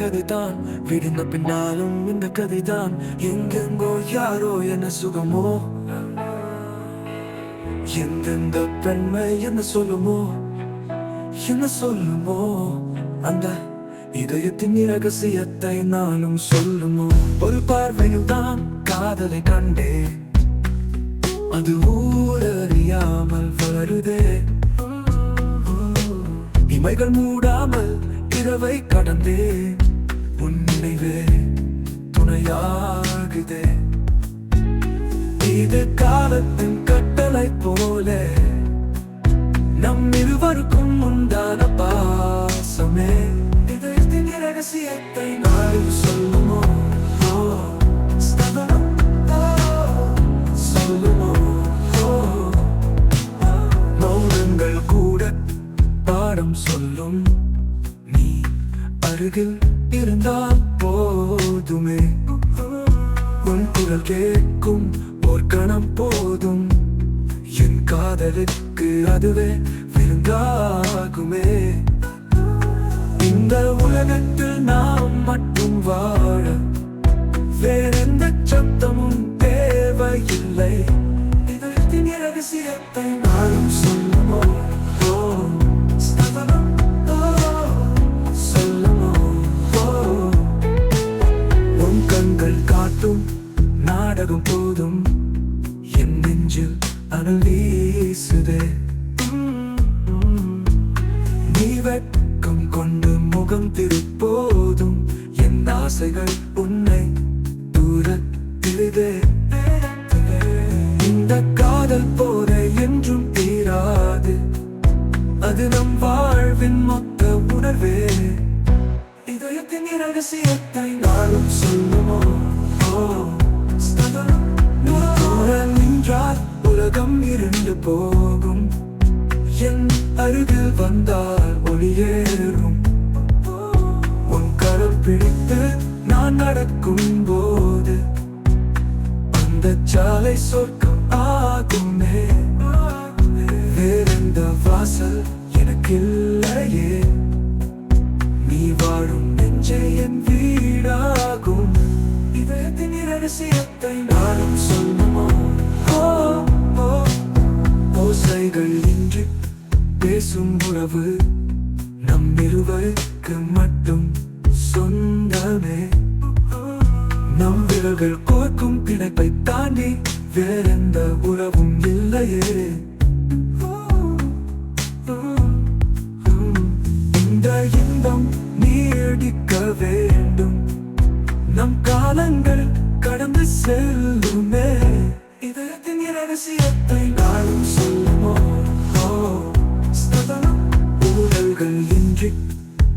கதைதான். விடுந்த பின்னாலும் இந்த கதைதான். எங்கெங்கோ யாரோ என்ன சுகமோ? எந்தெந்த பெண்மை என்ன சொல்லுமோ? என்ன சொல்லுமோ? அந்த இதயத்தின் ரகசியத்தை நானும் சொல்லுமோ? ஒரு பார்வையில் தான் காதலை கண்டே. அது ஊரறியாமல் வருதே. இமைகள் மூடாமல் இரவை கடந்தே உன் நினைவே துணையாகுதே. இது காலத்தின் கட்டளை போல நம் இருவருக்கும் உண்டான பாசமே. இதயத்தின் ரகசியத்தை நாளும் சொல்லுமோ? சொல்லுமோ? மௌனங்கள் கூட பாடம் சொல்லும். அருகில் இருந்தால் போதுமே. உன் குரல் கேட்கும் ஒரு கணம் போதும். என் காதலுக்கு அதுவே விருந்தாகுமே. இந்த உலகத்தில் நாம் மட்டும் வாழ வேறெந்த சத்தமும் தேவையில்லை. இதயத்தின் ரகசியத்தை காட்டும் நாடகம் போதும். என் நெஞ்சில் அனல் வீசுதே. நீ வெட்கம் கொண்டு முகம் திருப்போதும். என் ஆசைகள் உன்னை தூரத்திலே இந்த காதல் போத என்றும் தீராது. அது நம் வாழ்வின் மொத்த உணர்வே. இதயத்தின் ரகசியத்தை போகும். என் அருகில் வந்தால் ஒளியேறும். உன் கரம் பிடித்து நான் நடக்கும் போது அந்த சாலை சொர்க்கம் ஆகுமே. வேறெந்த வாசல் எனக்கு இல்லையே. நீ வாழும் நெஞ்சை என் வீடாகும். இதயத்தின் இரகசியத்தை நானும் சொல்ல ஓசைகள் இன்றி பேசும் உறவு நம் இருவருக்கு மட்டும் சொந்தமே. நம் விரல்கள் கோர்க்கும் பிணைப்பை தாண்டி வேறெந்த உறவும் இல்லையே. இந்த இன்பம் நீடிக்க வேண்டும். நம் காலங்கள் கடந்து செல்லுமே. இதயத்தின் இரகசியத்தை நாளும் சொல்லுமோ ஓ, ஊழல்கள் இன்றி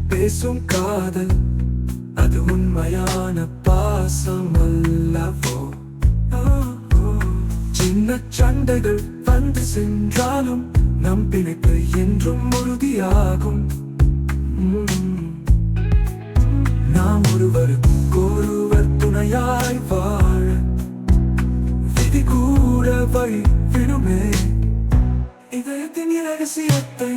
பேசும் காதல் அது உண்மையான பாசம் அல்லவோ சின்ன சண்டைகள் வந்து சென்றாலும் நம் பிணைப்பு என்றும் உறுதியாகும் நாம் ஒருவருக்கு ஒருவர் துணையாய் வா போய் விடுமே. இதயத்தின் இரகசியத்தை